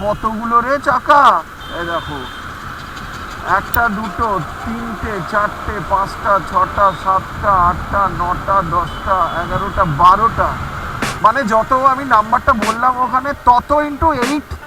কতগুলো রে চাকা? এ দেখো। একটা, দুটো, তিনটে, চারটে, পাঁচটা, ছটা, সাতটা, আটটা, নটা, দশটা, এগারোটা, বারোটা। মানে যত আমি নাম্বারটা বললাম ওখানে, তত into eight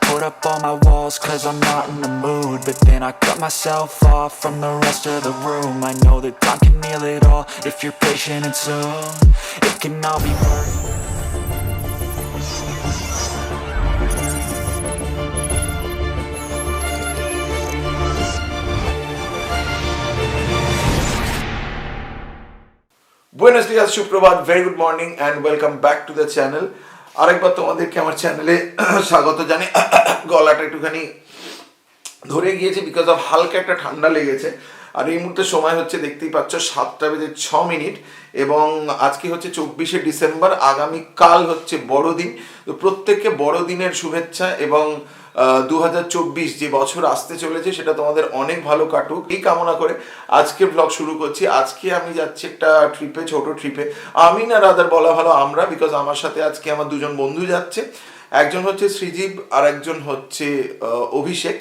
Put up all my walls cause I'm not in the mood. But then I cut myself off from the rest of the room. I know that time can heal it all if you're patient and soon. It can all be worth Buenos dias, very good morning and welcome back to the channel. আরেকবার তোমাদেরকে আমার চ্যানেলে স্বাগত জানি। গলাটা একটুখানি ধরে গিয়েছে বিকজ অফ হালকা একটা ঠান্ডা লেগেছে। আর এই মুহূর্তে সময় হচ্ছে, দেখতেই পাচ্ছ, সাতটা বেজে ছ মিনিট এবং আজকে হচ্ছে চব্বিশে ডিসেম্বর আগামী কাল হচ্ছে বড়দিন। তো প্রত্যেককে বড়দিনের শুভেচ্ছা এবং দু হাজার চব্বিশ যে বছর আসতে চলেছে, সেটা তোমাদের অনেক ভালো কাটুক। এই কামনা করে আজকে ব্লগ শুরু করছি। আজকে আমি যাচ্ছি একটা ট্রিপে ছোট ট্রিপে আমি না রাদার বলা ভালো আমরা বিকজ আমার সাথে আজকে আমার দুজন বন্ধু যাচ্ছে। একজন হচ্ছে শ্রীজীব, আর একজন হচ্ছে অভিষেক।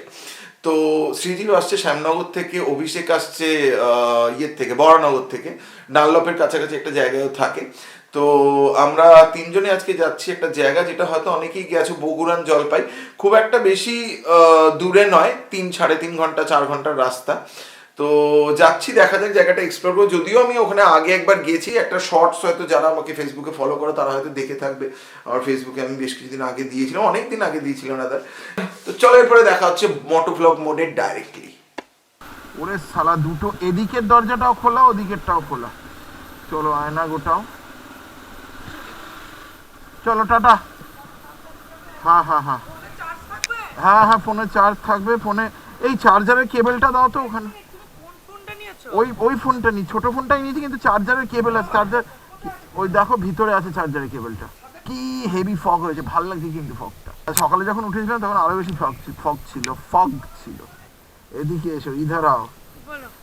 তো শ্রীজীব আসছে শ্যামনগর থেকে, অভিষেক আসছে ইয়ের থেকে, বরানগর থেকে। ডানলপের কাছাকাছি একটা জায়গায় থাকে। তো আমরা তিনজনে আজকে যাচ্ছি একটা জায়গা যেটা হয়তো অনেকেই গেছো বগুড়ান জলপাই। খুব একটা বেশি দূরে নয়, তিন সাড়ে তিন ঘণ্টা, চার ঘণ্টার রাস্তা। তো যাচ্ছি, দেখা যাক জায়গাটা এক্সপ্লোর করব। যদিও আমি ওখানে আগে একবার গেছি, একটা শর্টস হয়তো যারা আমাকে ফেসবুকে ফলো করে, তারা হয়তো দেখে থাকবে। আমার ফেসবুকে আমি বেশ কিছুদিন আগে দিয়েছিলাম অনেক দিন আগে দিয়েছিলাম দাদা তো চলো, এরপরে দেখা হচ্ছে মোটো ব্লগ মোডে ডাইরেক্টলি ওরে সালা দুটো এদিকের দরজাটাও খোলা, ওদিকেরটাও খোলা। চলো, আয়না গোটাও। চলো টাটা হ্যাঁ হ্যাঁ হ্যাঁ হ্যাঁ হ্যাঁ ফোনে চার্জ থাকবে ফোনে এই চার্জারের কেবলটা দাও তো ওখানে ওই ওই ফোনটা নি ছোট ফোনটাই নিয়েছি কিন্তু চার্জারের কেবল আছে চার্জার ওই দেখো ভিতরে আছে চার্জারের কেবলটা কি হেভি ফগ হয়েছে ভালো লাগছে কিন্তু ফগটা সকালে যখন উঠেছিলাম তখন আরো বেশি ফগ ফগ ছিল ফগ ছিল এদিকে এসো ইধার आओ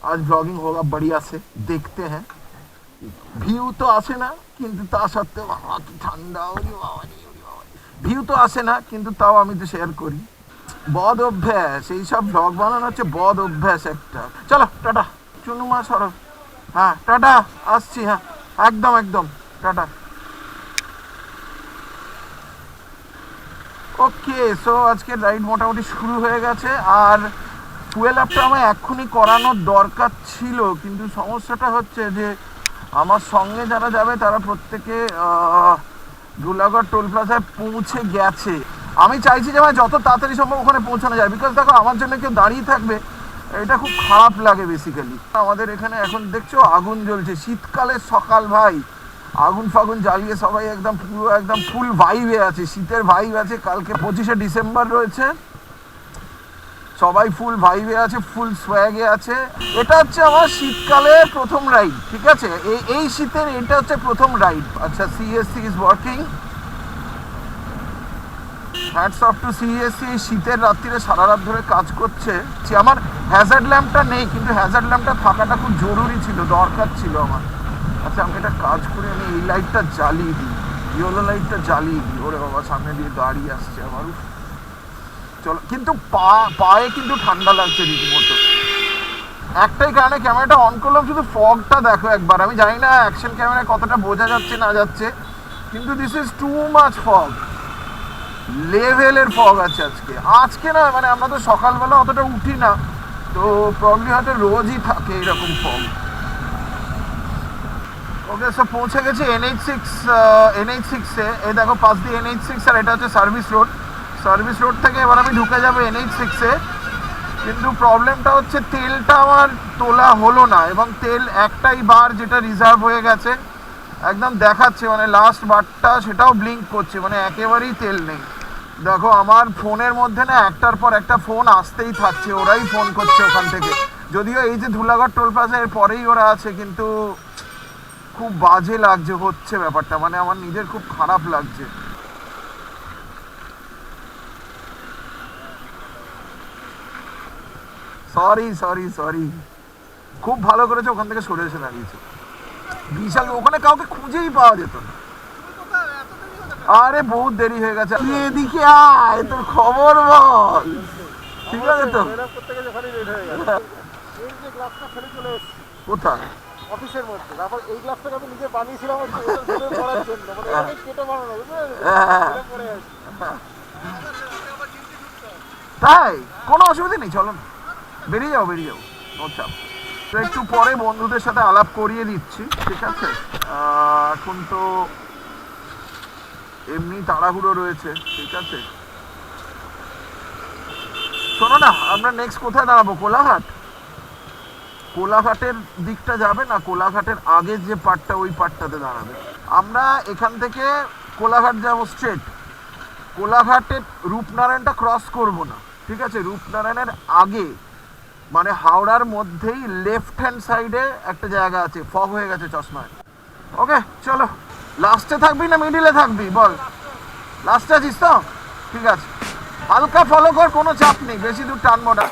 আজ ব্লগিং হোগা बढ़िया से देखते हैं ভিউ তো আসে না, কিন্তু তা সত্ত্বেও বাবা কি ঠান্ডা ওরে বাবা ভিউ তো আসে না, কিন্তু তাও আমি তো শেয়ার করি। বদ অভ্যাস এইসব ব্লগ বানানো হচ্ছে বদ অভ্যাস একটা। চলো, টাটা। চুনু মা, সরো। হ্যাঁ টাটা, আসছি হ্যাঁ। একদম একদম, টাটা। ওকে সো আজকের রাইড মোটামুটি শুরু হয়ে গেছে, আর ফুয়েল আপটা আমার এক্ষুনি করানোর দরকার ছিল, কিন্তু সমস্যাটা হচ্ছে যে আমার সঙ্গে যারা যাবে, তারা প্রত্যেকে ধুলাগড় টোল প্লাজায় পৌঁছে গেছে। আমি চাইছি যে আমার যত তাড়াতাড়ি সম্ভব ওখানে পৌঁছানো যায়। বিকজ দেখো, আমার জন্য কেউ দাঁড়িয়ে থাকবে, এটা খুব খারাপ লাগে বেসিক্যালি আমাদের এখানে এখন দেখছ, আগুন জ্বলছে। শীতকালের সকাল ভাই। আগুন ফাগুন জ্বালিয়ে সবাই একদম পুরো একদম ফুল ভাইবে আছে। শীতের ভাইব আছে। কালকে পঁচিশে ডিসেম্বর রয়েছে। সবাই ফুল ভাইবে আছে ফুল সোয়াগে আছে। এটা হচ্ছে আমার শীতকালে প্রথম রাইড ঠিক আছে? এই এই শীতের এটা হচ্ছে প্রথম রাইড আচ্ছা CSC is working hats off to CSC এই শীতের রাত্রিরে সারা রাত ধরে কাজ করছে। আমার হ্যাজার্ড ল্যাম্পটা নেই, কিন্তু হ্যাজার্ড ল্যাম্পটা থাকাটা খুব জরুরি ছিল, দরকার ছিল আমার। আচ্ছা আমি একটা কাজ করে আমি এই লাইটটা জ্বালিয়ে দিই। ইয়েলো লাইটটা জ্বালিয়ে দিই। ওরে বাবা, সামনে দিয়ে দাঁড়িয়ে আসছে আমার। চলো। কিন্তু পা, পায়ে কিন্তু ঠান্ডা লাগছে রীতিমতো। একটাই কারণে ক্যামেরাটা অন করলাম, শুধু ফগটা দেখো একবার। আমি জানি না অ্যাকশন ক্যামেরায় কতটা বোঝা যাচ্ছে, না যাচ্ছে, কিন্তু this is too much fog লেভেলের ফগ আছে আজকে। আজকে না মানে আমরা তো সকালবেলা অতটা উঠি না, তো প্রবলি হয়তো রোজই থাকে এরকম ফগ ওকে সব পৌঁছে গেছে এনএইচ সিক্স এনএইচ সিক্সে এই দেখো, পাশ দিয়ে এনএইচ সিক্স আর এটা হচ্ছে সার্ভিস রোড সার্ভিস রোড থেকে এবার আমি ঢুকে যাব এনএইচ সিক্সে কিন্তু প্রবলেমটা হচ্ছে তেলটা আমার তোলা হলো না এবং তেল একটাই বার যেটা রিজার্ভ হয়ে গেছে। একদম দেখাচ্ছে মানে লাস্ট বারটা সেটাও ব্লিঙ্ক করছে মানে একেবারেই তেল নেই। দেখো, আমার ফোনের মধ্যে না একটার পর একটা ফোন আসতেই থাকছে, ওরাই ফোন করছে ওখান থেকে। যদিও এই যে ধুলাগড় টোল প্লাজা এর পরেই ওরা আছে, কিন্তু খুব বাজে লাগছে, হচ্ছে ব্যাপারটা। মানে আমার নিজের খুব খারাপ লাগছে। সরি সরি সরি খুব ভালো করেছে ওখান থেকে সরে এসে দাঁড়িয়েছে। বিশাল ওখানে কাউকে খুঁজেই পাওয়া যেত না। আরে বহুত দেরি হয়ে গেছে। এদিকে আয় তোর খবর বল। ঠিক আছে তো? হয়ে কোথায়? অফিসের মধ্যে। তারপর এই গ্লাসটাকে আমি নিজে বানিয়েছিলাম হচ্ছে ওটার ভেতরে পড়ার জন্য। মানে কেটে বানানো? হ্যাঁ। পড়ে আছে। তাই? কোনো অসুবিধা নেই চলো না। বেরিয়ে যাও বেরিয়ে যাও। চাপ। তো একটু পরে বন্ধুদের সাথে আলাপ করিয়ে দিচ্ছি, ঠিক আছে? এখন তো এমনি তাড়াহুড়ো রয়েছে, ঠিক আছে? শোনো না, আমরা নেক্সট কোথায় দাঁড়াবো? কোলাঘাট? কোলাঘাটের দিকটা যাবে না? কোলাঘাটের আগের যে পার্টটা ওই পার্টটাতে দাঁড়াবে। আমরা এখান থেকে কোলাঘাট যাব স্ট্রেট কোলাঘাটের রূপনারায়ণটা ক্রস করব না, ঠিক আছে? রূপনারায়ণের আগে মানে হাওড়ার মধ্যেই লেফট হ্যান্ড সাইডে একটা জায়গা আছে ফগ হয়ে গেছে চশমায়। ওকে চলো। লাস্টে থাকবি না মিডিলে থাকবি? বল। লাস্টে আছিস তো? ঠিক আছে। হালকা ফলো কর কোনো চাপ নেই। বেশি দূর টানবো না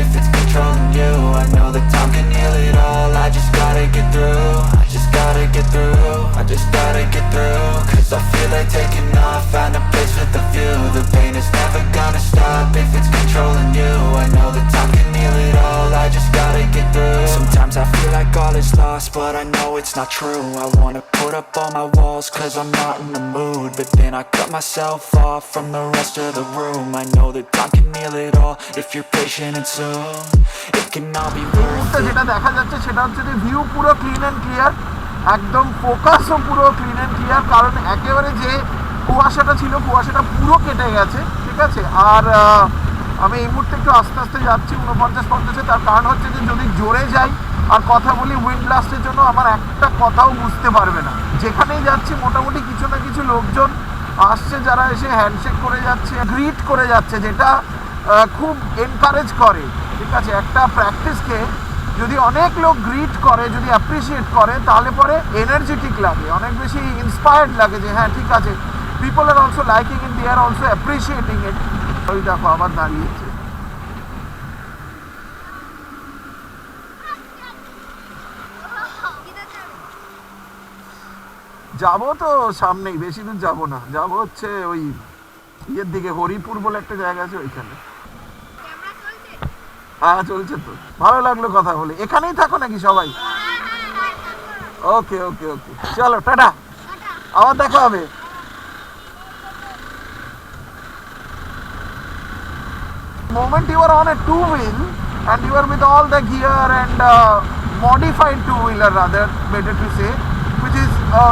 If it's controlling you, I know the time can heal it all. I just gotta get through. gotta get through, I just gotta get through Cause I feel like taking off, find a place with a view The pain is never gonna stop if it's controlling you I know that time can heal it all, I just gotta get through Sometimes I feel like all is lost, but I know it's not true I wanna put up all my walls cause I'm not in the mood But then I cut myself off from the rest of the room I know that time can heal it all if you're patient and soon It can all be এই worth মুহূর্তে it যেটা দেখা যাচ্ছে সেটা হচ্ছে যে view পুরো clean and clear একদম ফোকাসও পুরো ক্লিন অ্যান্ড ক্লিয়ার কারণ একেবারে যে কুয়াশাটা ছিল, কুয়াশাটা পুরো কেটে গেছে, ঠিক আছে? আর আমি এই মুহূর্তে একটু আস্তে আস্তে যাচ্ছি উনপঞ্চাশ পঞ্চাশে, তার কারণ হচ্ছে যে যদি জোরে যাই, আর কথা বলি উইন্ড ব্লাস্টের জন্য, আমার একটা কথাও বুঝতে পারবে না। যেখানেই যাচ্ছি, মোটামুটি কিছু না কিছু লোকজন আসছে, যারা এসে হ্যান্ডশেক করে যাচ্ছে গ্রিট করে যাচ্ছে, যেটা খুব এনকারেজ করে, ঠিক আছে? একটা প্র্যাকটিসকে যদি অনেক লোক গ্রিট করে, যদি অ্যাপ্রিসিয়েট করে, তাহলে পরে এনার্জেটিক লাগে। অনেক বেশি ইন্সপায়ার্ড লাগে যে হ্যাঁ ঠিক আছে people are also liking in the are also appreciating it ওই দেখো আবার দাঁড়িয়েছে। যাব তো সামনেই, বেশি দূর যাব না। যাব হচ্ছে ওই ইয়ের দিকে, হরিপুর বলে একটা জায়গা আছে ওইখানে। হ্যাঁ চলছে তো ভালো লাগল কথা বলে এখানেই থাকো নাকি সবাই ওকে ওকে ওকে চলো টাটা আবার দেখা হবে moment you are on a two wheel and you are with all the gear and uh, modified two wheeler rather better to say which is a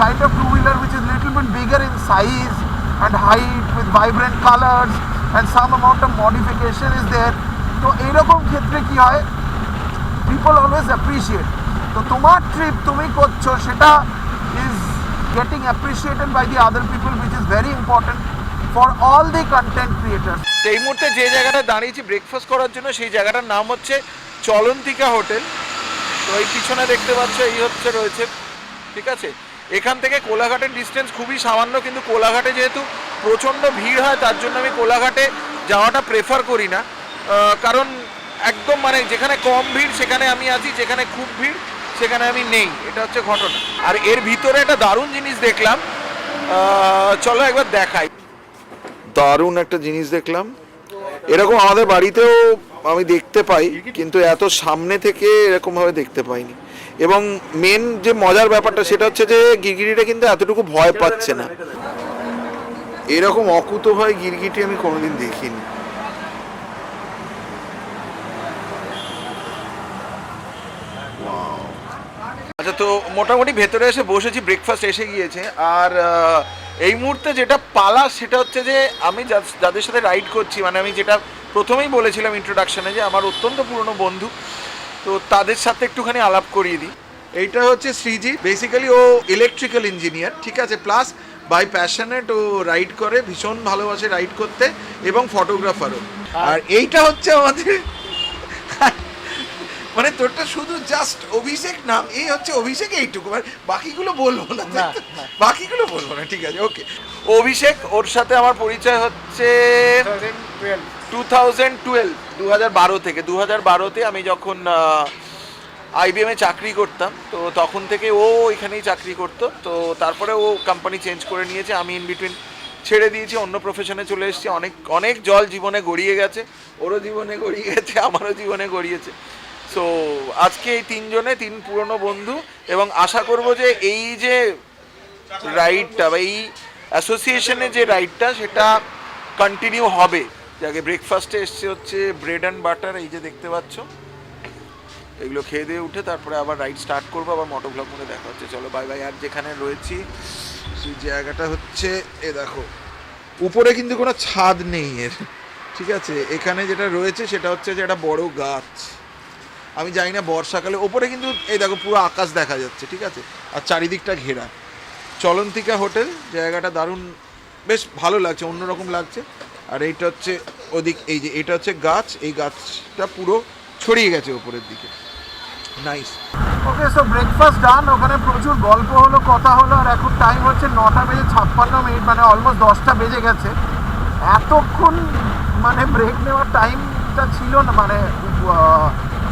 kind of two wheeler which is little bit bigger in size and height with vibrant colors and some amount of modification is there তো এইরকম ক্ষেত্রে কি হয়? People always appreciate তো তোমার trip তুমি করছ, সেটা is getting appreciated by the other people which is very important for all the content creators এই মুহূর্তে যে জায়গাটা দাঁড়িয়েছি ব্রেকফাস্ট করার জন্য, সেই জায়গাটার নাম হচ্ছে চলন্তিকা হোটেল। তো এই পিছনে দেখতে পাচ্ছ, এই হচ্ছে রয়েছে, ঠিক আছে? এখান থেকে কোলাঘাটের ডিস্টেন্স খুবই সামান্য, কিন্তু কোলাঘাটে যেহেতু প্রচণ্ড ভিড় হয়, তার জন্য আমি কোলাঘাটে যাওয়াটা প্রেফার করি না। কারণ একদম মানে যেখানে কম ভিড়, সেখানে আমি আছি, যেখানে খুব ভিড়, সেখানে আমি নেই। এটা হচ্ছে ঘটনা। আর এর ভিতরে একটা দারুণ জিনিস দেখলাম। চলো একবার দেখাই। দারুণ একটা জিনিস দেখলাম। এরকম আমাদের বাড়িতেও আমি দেখতে পাই, কিন্তু এত সামনে থেকে এরকম ভাবে দেখতে পাইনি। এবং মেন যে মজার ব্যাপারটা, সেটা হচ্ছে যে গিরগিটিটা কিন্তু এতটুকু ভয় পাচ্ছে না। এরকম অকুত ভয় গিরগিটি আমি কোনোদিন দেখিনি। আচ্ছা তো মোটামুটি ভেতরে এসে বসেছি ব্রেকফাস্ট এসে গিয়েছে। আর এই মুহূর্তে যেটা পালা সেটা হচ্ছে যে আমি যাদের সাথে রাইড করছি মানে আমি যেটা প্রথমেই বলেছিলাম ইন্ট্রোডাকশনে যে আমার অত্যন্ত পুরনো বন্ধু, তো তাদের সাথে একটুখানি আলাপ করিয়ে দিই। এইটা হচ্ছে শ্রীজি বেসিক্যালি ও ইলেকট্রিক্যাল ইঞ্জিনিয়ার ঠিক আছে? প্লাস বাই প্যাশনেট ও রাইড করে, ভীষণ ভালোবাসে রাইড করতে এবং ফটোগ্রাফারও আর এইটা হচ্ছে আমাদের মানে তোরটা শুধু জাস্ট অভিষেক নাম এই হচ্ছে অভিষেক এইটুকু মানে বাকিগুলো বলব না। না, না। বাকিগুলো বলব না ঠিক আছে ওকে অভিষেক ওর সাথে আমার পরিচয় হচ্ছে টু থাউজেন্ড টুয়েলভ দু হাজার বারো থেকে। দু হাজার বারোতে আমি যখন আইবিএমে চাকরি করতাম তো তখন থেকে ও এখানেই চাকরি করতো। তো তারপরে ও কোম্পানি চেঞ্জ করে নিয়েছে আমি ইন বিটুইন ছেড়ে দিয়েছি অন্য প্রফেশনে চলে এসেছি। অনেক অনেক জল জীবনে গড়িয়ে গেছে ওরও জীবনে গড়িয়ে গেছে আমারও জীবনে গড়িয়েছে। সো আজকে এই তিনজনে, তিন পুরনো বন্ধু, এবং আশা করব যে এই যে রাইডটা বা এই অ্যাসোসিয়েশনে যে রাইডটা সেটা কন্টিনিউ হবে। যাকে ব্রেকফাস্টে এসছে হচ্ছে ব্রেড অ্যান্ড বাটার এই যে দেখতে পাচ্ছ। এগুলো খেয়ে দিয়ে উঠে তারপরে আবার রাইড স্টার্ট করব, আবার মোটো ব্লগ মনে দেখা হচ্ছে। চলো বাই বাই আর যেখানে রয়েছি, সেই জায়গাটা হচ্ছে, এ দেখো, উপরে কিন্তু কোনো ছাদ নেই এর, ঠিক আছে? এখানে যেটা রয়েছে, সেটা হচ্ছে যে একটা বড় গাছ। আমি জানি না বর্ষাকালে, ওপরে কিন্তু এই দেখো পুরো আকাশ দেখা যাচ্ছে, ঠিক আছে? আর চারিদিকটা ঘেরা। চলন্তিকা হোটেল, জায়গাটা দারুণ, বেশ ভালো লাগছে, অন্যরকম লাগছে। আর এইটা হচ্ছে ওদিক, এই যে এটা হচ্ছে গাছ, এই গাছটা পুরো ছড়িয়ে গেছে ওপরের দিকে। Nice okay so breakfast done ওখানে প্রচুর গল্প হলো, কথা হলো, আর এখন টাইম হচ্ছে নটা বেজে ছাপ্পান্ন মিনিট মানে অলমোস্ট দশটা বেজে গেছে। এতক্ষণ মানে ব্রেক নেওয়ার টাইমটা ছিল না মানে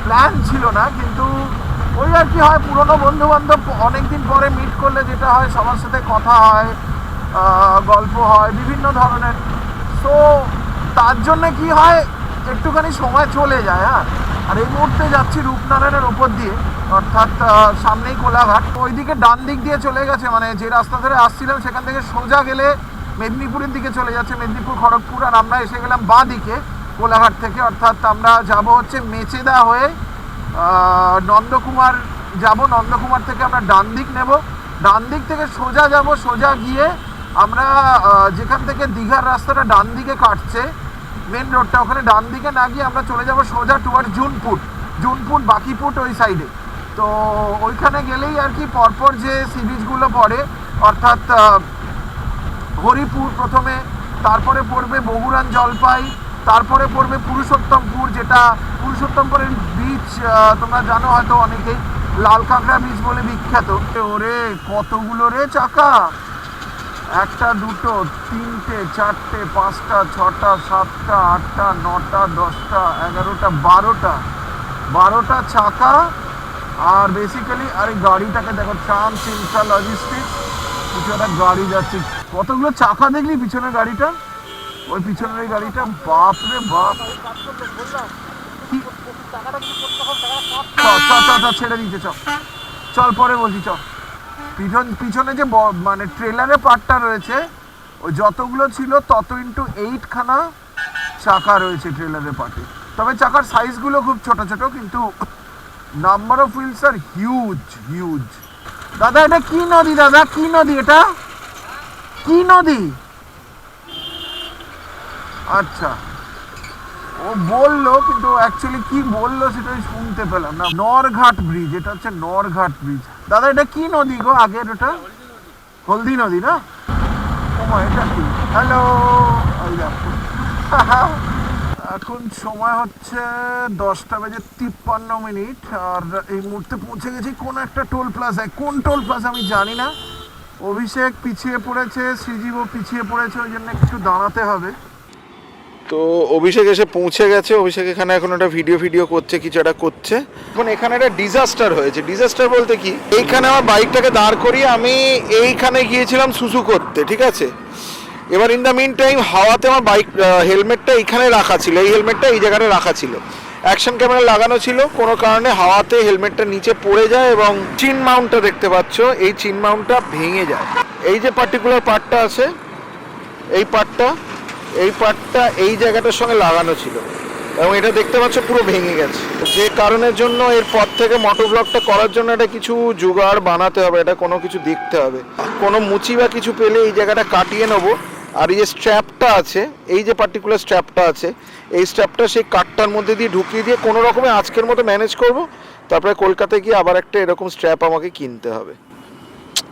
প্ল্যান ছিল না, কিন্তু ওই আর কি হয়, পুরনো বন্ধু বান্ধব অনেকদিন পরে মিট করলে যেটা হয়, সবার সাথে কথা হয় গল্প হয়, বিভিন্ন ধরনের। সো তার জন্য কি হয়, একটুখানি সময় চলে যায় হ্যাঁ? আর এই মুহূর্তে যাচ্ছি রূপনারায়ণের ওপর দিয়ে, অর্থাৎ সামনেই কোলাঘাট। ওইদিকে ডান দিক দিয়ে চলে গেছে মানে যে রাস্তা ধরে আসছিলাম, সেখান থেকে সোজা গেলে মেদিনীপুরের দিকে চলে যাচ্ছে, মেদিনীপুর, খড়গপুর, আর আমরা এসে গেলাম বাঁ দিকে। কোলাঘাট থেকে, অর্থাৎ আমরা যাব হচ্ছে মেচেদা হয়ে নন্দকুমার যাব। নন্দকুমার থেকে আমরা ডান দিক নেব। ডান দিক থেকে সোজা যাব, সোজা গিয়ে আমরা যেখান থেকে দীঘার রাস্তাটা ডান দিকে কাটছে মেন রোডটা ওখানে ডান দিকে না গিয়ে আমরা চলে যাব সোজা টুয়ার্ড জুনপুট জুনপুট বাকিপুট ওই সাইডে তো ওইখানে গেলেই আর কি পরপর যে সি বিচগুলো পড়ে, অর্থাৎ হরিপুর প্রথমে, তারপরে পড়বে বগুড়ান জলপাই তারপরে পড়বে পুরুষোত্তমপুর যেটা পুরুষোত্তমপুরের বীচ তোমরা জানো হয়তো অনেকেই। লাল কাঁকড়া বীচ বলে বিখ্যাত। ওরে, কতগুলো রে চাকা? একটা, দুটো, তিনটে, চারটে, পাঁচটা, ছটা, সাতটা, আটটা, নটা, দশটা, এগারোটা, বারোটা। বারোটা চাকা, আর বেসিক্যালি আর এই গাড়িটাকে দেখো ট্রান্স ইনফ্রা লজিস্টিক্স কিছু একটা গাড়ি যাচ্ছে। কতগুলো চাকা দেখলি পিছনের গাড়িটা ওই পিছনের গাড়িটা বাপ। রে বাপ ছেড়ে দিতে চ চল, পরে বলছি চ পিছন, পিছনে যে মানে ট্রেলারের পার্টটা রয়েছে ওই যতগুলো ছিল তত ইন্টু এইটখানা চাকা রয়েছে ট্রেলারের পার্টে তবে চাকার সাইজগুলো খুব ছোট ছোট, কিন্তু number of wheels are huge huge দাদা, এটা কি নদী, দাদা? কি নদী এটা? কি নদী? আচ্ছা। ও বলল, কিন্তু অ্যাকচুয়ালি কি বলল সেটা আমি শুনতে পেলাম না। নরঘাট ব্রিজ এটা হচ্ছে নরঘাট ব্রিজ দাদা, এটা কি নদী গো আগের ওটা? হলদি নদী না? ওমা, এটা কি? হ্যালো এখন সময় হচ্ছে দশটা বেজে তিপ্পান্ন মিনিট, আর এই মুহূর্তে পৌঁছে গেছি কোন একটা টোল প্লাজায়। কোন টোল প্লাজা আমি জানি না। অভিষেক পিছিয়ে পড়েছে, শ্রীজীবও পিছিয়ে পড়েছে, ওই জন্য একটু দাঁড়াতে হবে। তো অভিষেক এসে পৌঁছে গেছে। অভিষেক এখানে এখন একটা ভিডিও ভিডিও করছে, কিছু একটা করছে। এখন এখানে একটা ডিজাস্টার হয়েছে। ডিজাস্টার বলতে কি? এইখানে আমার বাইকটাকে দাঁড় করিয়ে আমি এইখানে গিয়েছিলাম সুসু করতে, ঠিক আছে? এবার ইন দ্য মিন টাইম হাওয়াতে আমার বাইক হেলমেটটা এইখানে রাখা ছিল। এই হেলমেটটা এই জায়গাটা রাখা ছিল। অ্যাকশন ক্যামেরা লাগানো ছিল। কোনো কারণে হাওয়াতে হেলমেটটা নিচে পড়ে যায় এবং চিন মাউন্টটা দেখতে পাচ্ছ। এই চিন মাউন্টটা ভেঙে যায়। এই যে পার্টিকুলার পার্টটা আছে, এই পার্টটা এই পার্টটা এই জায়গাটার সঙ্গে লাগানো ছিল। এবং এটা দেখতে পাচ্ছ পুরো ভেঙে গেছে। যে কারণের জন্য এর পর থেকে মোটো ব্লগটা করার জন্য এটা কিছু জোগাড় বানাতে হবে, এটা কোনো কিছু দেখতে হবে। কোনো মুচি বা কিছু পেলে এই জায়গাটা কাটিয়ে নেব। আর এই যে স্ট্র্যাপটা আছে, এই যে পার্টিকুলার স্ট্র্যাপটা আছে, এই স্ট্র্যাপটা সেই কাঠটার মধ্যে দিয়ে ঢুকিয়ে দিয়ে কোনো রকমে আজকের মতো ম্যানেজ করব। তারপরে কলকাতায় গিয়ে আবার একটা এরকম স্ট্র্যাপ আমাকে কিনতে হবে।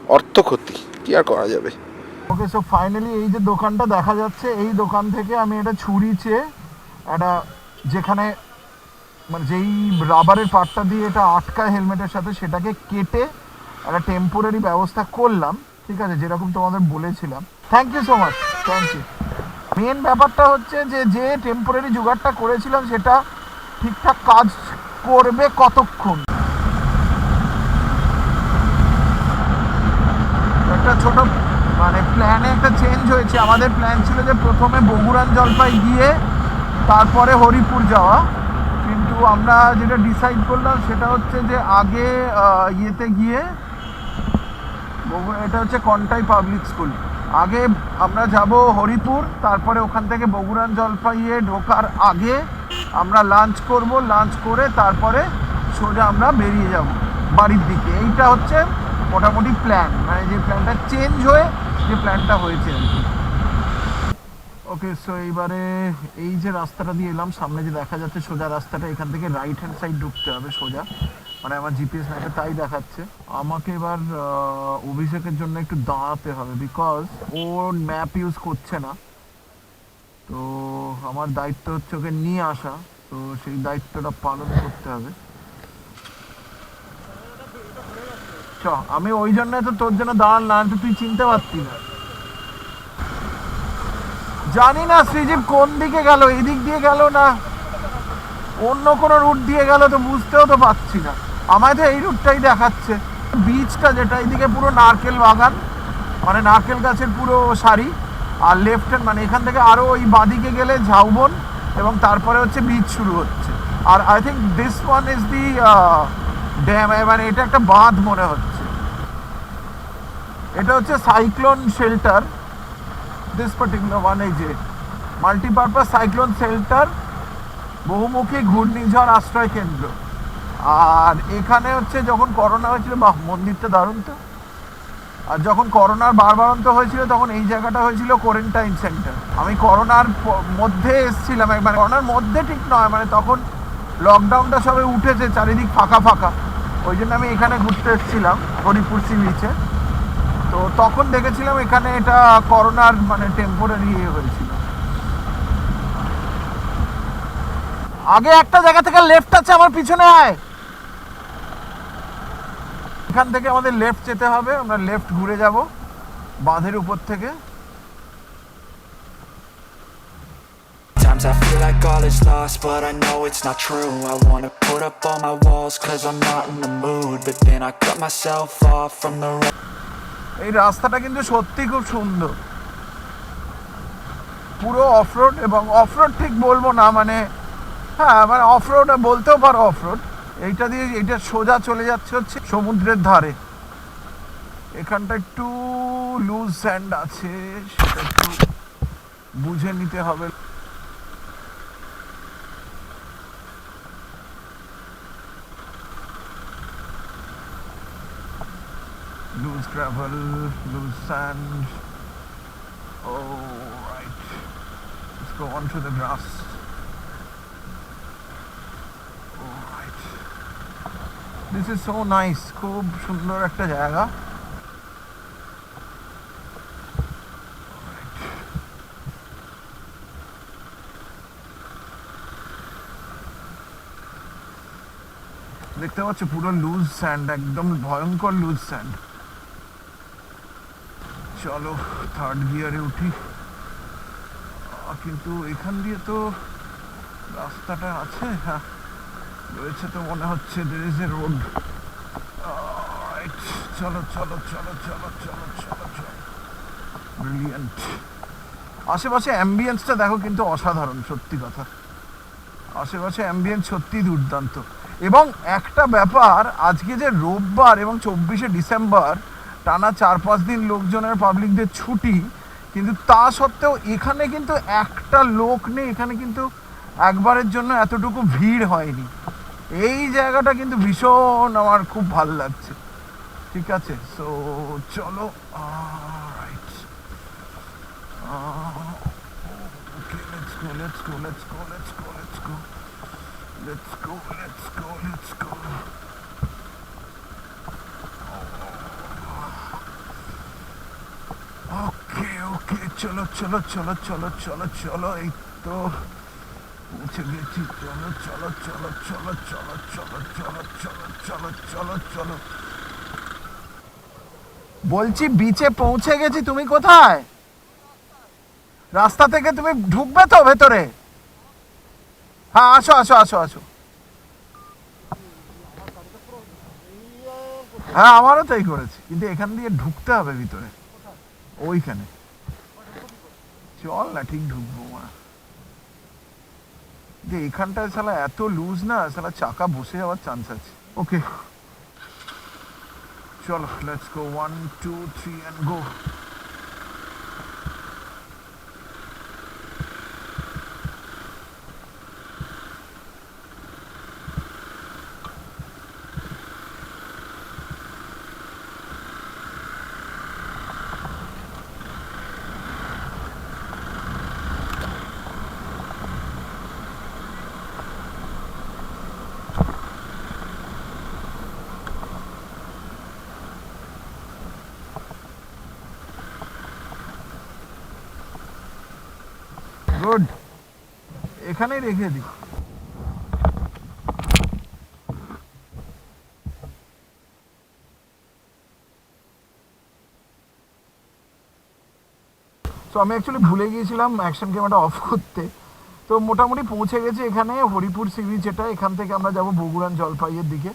অর্থ ক্ষতি কি আর করা যাবে? ওকে সো ফাইনালি এই যে দোকানটা দেখা যাচ্ছে, এই দোকান থেকে আমি এটা ছুরি চেয়ে একটা যেখানে মানে যেই রাবারের পার্টটা দিয়ে এটা আটকায় হেলমেটের সাথে, সেটাকে কেটে একটা টেম্পোরারি ব্যবস্থা করলাম, ঠিক আছে? যেরকম তোমাদের বলেছিলাম। Thank you so much thank you main ব্যাপারটা হচ্ছে যে যে টেম্পোরারি জোগাড়টা করেছিলাম, সেটা ঠিকঠাক কাজ করবে কতক্ষণ? একটা ছোট মানে প্ল্যানে একটা চেঞ্জ হয়েছে। আমাদের প্ল্যান ছিল যে প্রথমে বগুড়ান জলপাই গিয়ে, তারপরে হরিপুর যাওয়া। কিন্তু আমরা যেটা ডিসাইড করলাম সেটা হচ্ছে যে আগে ইয়েতে গিয়ে এটা হচ্ছে কন্টাই পাবলিক স্কুল আগে আমরা যাব হরিপুর, তারপরে ওখান থেকে বগুড়ান জলপাইয়ে ঢোকার আগে আমরা লাঞ্চ করব। লাঞ্চ করে তারপরে সোজা আমরা বেরিয়ে যাব বাড়ির দিকে। এইটা হচ্ছে মোটামুটি প্ল্যান মানে যে প্ল্যানটা চেঞ্জ হয়ে যে প্ল্যানটা হয়েছে ওকে সো এইবারে এই যে রাস্তাটা দিয়ে এলাম, সামনে যে দেখা যাচ্ছে সোজা রাস্তাটা, এখান থেকে রাইট হ্যান্ড সাইড ঢুকতে হবে সোজা। মানে আমার জিপিএস ম্যাপে তাই দেখাচ্ছে। আমাকে এবার অভিষেকের জন্য একটু দাঁড়াতে হবে বিকজ ও ম্যাপ ইউজ করছে না। তো আমার দায়িত্ব হচ্ছে ওকে নিয়ে আসা। তো সেই দায়িত্বটা পালন করতে হবে। চ, আমি ওই জন্য তো তোর জন্য দাঁড়ালাম তো তুই চিনতে পারতি না। জানি না শ্রীজীব কোন দিকে গেল, এদিক দিয়ে গেল না অন্য কোনো রুট দিয়ে গেল তো বুঝতেও তো পারছি না। আমায় তো এই রুটটাই দেখাচ্ছে। বীজটা যেটা, এইদিকে পুরো নারকেল বাগান মানে নারকেল গাছের পুরো সারি, আর লেফট হ্যান্ড মানে এখান থেকে আরও ওই বাঁদিকে গেলে ঝাউবন, এবং তারপরে হচ্ছে বীজ শুরু হচ্ছে। আর I think this one is the dam মানে এটা একটা বাঁধ মনে হচ্ছে। এটা হচ্ছে cyclone shelter. This particular one এই যে মাল্টিপারপাস সাইক্লোন শেল্টার, বহুমুখী ঘূর্ণিঝড় আশ্রয় কেন্দ্র। আর এখানে হচ্ছে যখন করোনা হয়েছিল, বাহ, মন্দিরটা দারুণ তো। আর যখন করোনার বারবারন্ত হয়েছিল, তখন এই জায়গাটা হয়েছিল কোয়ারেন্টাইন সেন্টার আমি করোনার মধ্যে এসেছিলাম মানে করোনার মধ্যে ঠিক নয় মানে তখন লকডাউনটা সবে উঠেছে, চারিদিক ফাঁকা ফাঁকা। ওই জন্য আমি এখানে ঘুরতে এসেছিলাম, হরিপুর সি বিচে তো তখন দেখেছিলাম এখানে এটা করোনার মানে টেম্পোরারি ইয়ে হয়েছিল। আগে একটা জায়গা থেকে লেফট আছে, আমার পিছনে আয়। এখান থেকে আমাদের লেফট যেতে হবে, আমরা লেফট ঘুরে যাব, বাঁধের উপর থেকে। Times I feel like all is lost, but I know it's not true I wanna put up all my walls, cause I'm not in the mood But then I cut myself off from the rest এই রাস্তাটা কিন্তু সত্যি খুব সুন্দর পুরো off-road এবং off-road ঠিক বলব না মানে হ্যাঁ মানে অফরোড বলতেও পারো অফরোড এইটা দিয়ে এইটা সোজা চলে যাচ্ছে হচ্ছে সমুদ্রের ধারে এখানটা একটু লুজ স্যান্ড আছে সেটা একটু বুঝে নিতে হবে loose gravel, loose sand. Oh, right. Let's go onto the grass. Oh, right. This is so nice. খুব সুন্দর একটা জায়গা দেখতে পাচ্ছ পুরো লুজ স্যান্ড একদম ভয়ঙ্কর লুজ স্যান্ড চলো থার্ড গিয়ারে উঠি। কিন্তু এখান দিয়ে তো রাস্তাটা আছে হ্যাঁ রয়েছে তো মনে হচ্ছে দের ইজ এ রোড চলো চলো চলো চলো চলো চলো চলো। ব্রিলিয়েন্ট আশেপাশে অ্যাম্বিয়েন্সটা দেখো কিন্তু অসাধারণ, সত্যি কথা। আশেপাশে অ্যাম্বিয়েন্স সত্যি দুর্দান্ত। এবং একটা ব্যাপার, আজকে যে রোববার এবং চব্বিশে ডিসেম্বর টানা চার পাঁচ দিন লোকজনের পাবলিকদের ছুটি কিন্তু তা সত্ত্বেও এখানে কিন্তু একটা লোক নেই এখানে কিন্তু একবারের জন্য এতটুকু ভিড় হয়নি এই জায়গাটা কিন্তু ভীষণ আমার খুব ভালো লাগছে ঠিক আছে সো চলো let's go, let's go, let's go, let's go, let's go. Let's go, let's go, let's go. ওকে ওকে চলো চলো চলো চলো চলো চলো এই তো পৌঁছে গেছি চলো চলো চলো চলো চলো চলো চলো চলো চলো চলো চলো বলছি বিচে পৌঁছে গেছি তুমি কোথায় রাস্তা থেকে তুমি ঢুকবে তো ভেতরে হ্যাঁ আসো আসো আসো আসো হ্যাঁ আমারও তাই করেছি কিন্তু এখান দিয়ে ঢুকতে হবে ভিতরে ওইখানে। চল না, ঠিক ঢুকবো মা। যে এখানটায় সালা এত লুজ না সালা চাকা বসে যাওয়ার চান্স আছে। ওকে চলো let's go one two three and go good এখানেই রেখে দিই। তো আমি অ্যাকচুয়ালি ভুলে গিয়েছিলাম অ্যাকশন ক্যামেরাটা অফ করতে। তো মোটামুটি পৌঁছে গেছে এখানে হরিপুর সি বিচ এটা এখান থেকে আমরা যাব বগুড়ান জলপাইয়ের দিকে।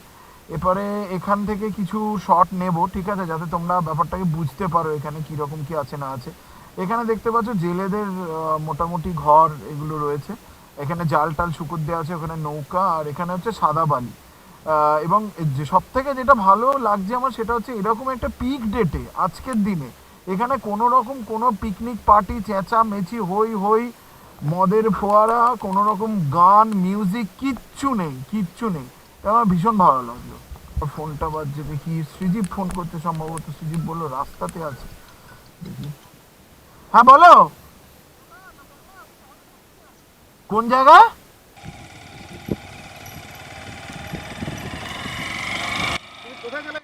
এরপরে এখান থেকে কিছু শট নেব, ঠিক আছে? যাতে তোমরা ব্যাপারটাকে বুঝতে পারো এখানে কীরকম কি আছে, না আছে। এখানে দেখতে পাচ্ছ জেলেদের মোটামুটি ঘর এগুলো রয়েছে। এখানে জাল টাল শুকুর দেওয়া আছে, ওখানে নৌকা, আর এখানে হচ্ছে সাদা বালি। এবং যে সব থেকে যেটা ভালো লাগছে আমার সেটা হচ্ছে এরকম একটা পিক ডেটে আজকের দিনে। এখানে কোনো রকম কোনো পিকনিক পার্টি চেঁচা মেচি হই হই, মদের ফোয়ারা, কোনো রকম গান মিউজিক কিচ্ছু নেই কিচ্ছু নেই। আমার ভীষণ ভালো লাগল। ফোনটা বাজছে, দেখি সৃজিপ ফোন করতে সম্ভবত সৃজিপ বলল, রাস্তাতে আছে। হ্যাঁ বলো! কোন জায়গা? কোথায় চলে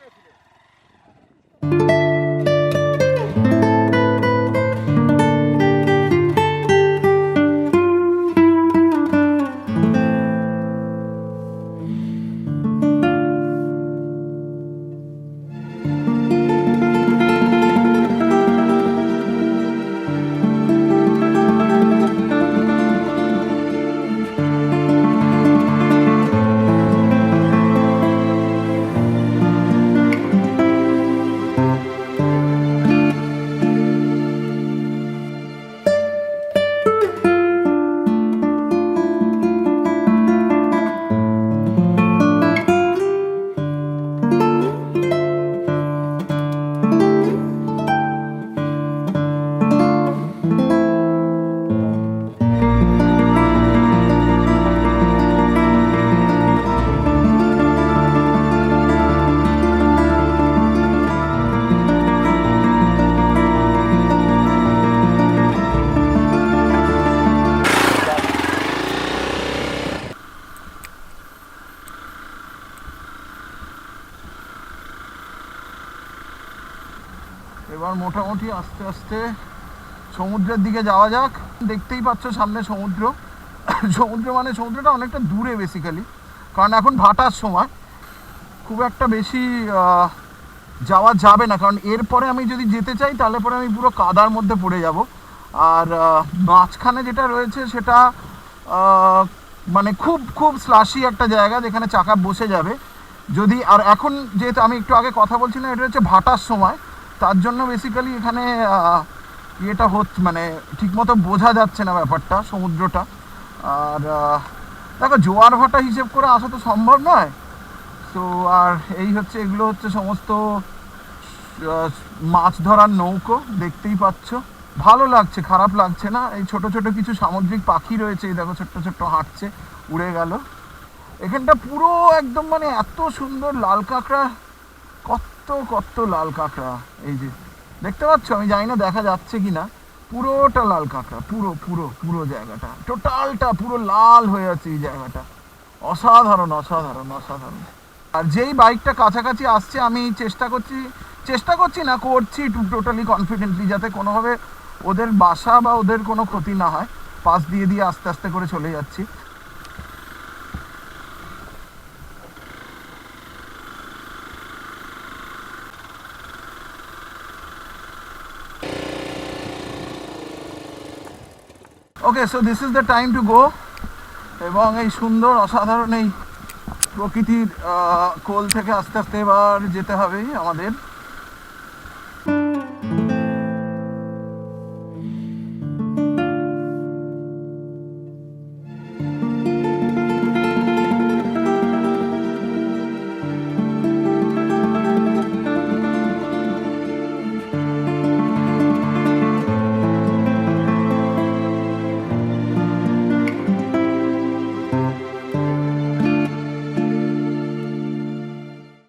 আস্তে আস্তে সমুদ্রের দিকে যাওয়া যাক। দেখতেই পাচ্ছ সামনে সমুদ্র। সমুদ্র মানে সমুদ্রটা অনেকটা দূরে বেসিক্যালি কারণ এখন ভাটার সময়। খুব একটা বেশি যাওয়া যাবে না, কারণ এরপরে আমি যদি যেতে চাই, তাহলে পরে আমি পুরো কাদার মধ্যে পড়ে যাব। আর মাঝখানে যেটা রয়েছে সেটা মানে খুব খুব স্লাশি একটা জায়গা যেখানে চাকা বসে যাবে। যদি, আর এখন যেহেতু আমি একটু আগে কথা বলছিলাম, এটা হচ্ছে ভাটার সময়। তার জন্য বেসিক্যালি এখানে ইয়েটা হচ্ছে মানে ঠিকমতো বোঝা যাচ্ছে না ব্যাপারটা, সমুদ্রটা। আর দেখো, জোয়ার ভাটা হিসেব করে আসা তো সম্ভব নয়। তো আর এই হচ্ছে, এগুলো হচ্ছে সমস্ত মাছ ধরার নৌকো, দেখতেই পাচ্ছ। ভালো লাগছে, খারাপ লাগছে না। এই ছোট ছোট কিছু সামুদ্রিক পাখি রয়েছে, এই দেখো, ছোট্ট ছোট্ট হাঁটছে, উড়ে গেল। এখানটা পুরো একদম মানে এত সুন্দর, লাল কাঁকড়া, কত কত কত লাল কাঁকড়া। এই যে, দেখতে পাচ্ছ? আমি জানি না দেখা যাচ্ছে কি না পুরোটা লাল কাঁকড়া, পুরো পুরো পুরো জায়গাটা। টোটালটা পুরো লাল হয়ে আছে এই জায়গাটা। অসাধারণ অসাধারণ অসাধারণ। আর যেই বাইকটা কাছাকাছি আসছে, আমি চেষ্টা করছি চেষ্টা করছি না, করছি টোটালি কনফিডেন্টলি যাতে কোনোভাবে ওদের বাসা বা ওদের কোনো ক্ষতি না হয়। পাশ দিয়ে দিয়ে আস্তে আস্তে করে চলে যাচ্ছি। Okay so this is the time to go এবং এই সুন্দর, অসাধারণ এই প্রকৃতির কোল থেকে আস্তে আস্তে এবার যেতে হবে আমাদের।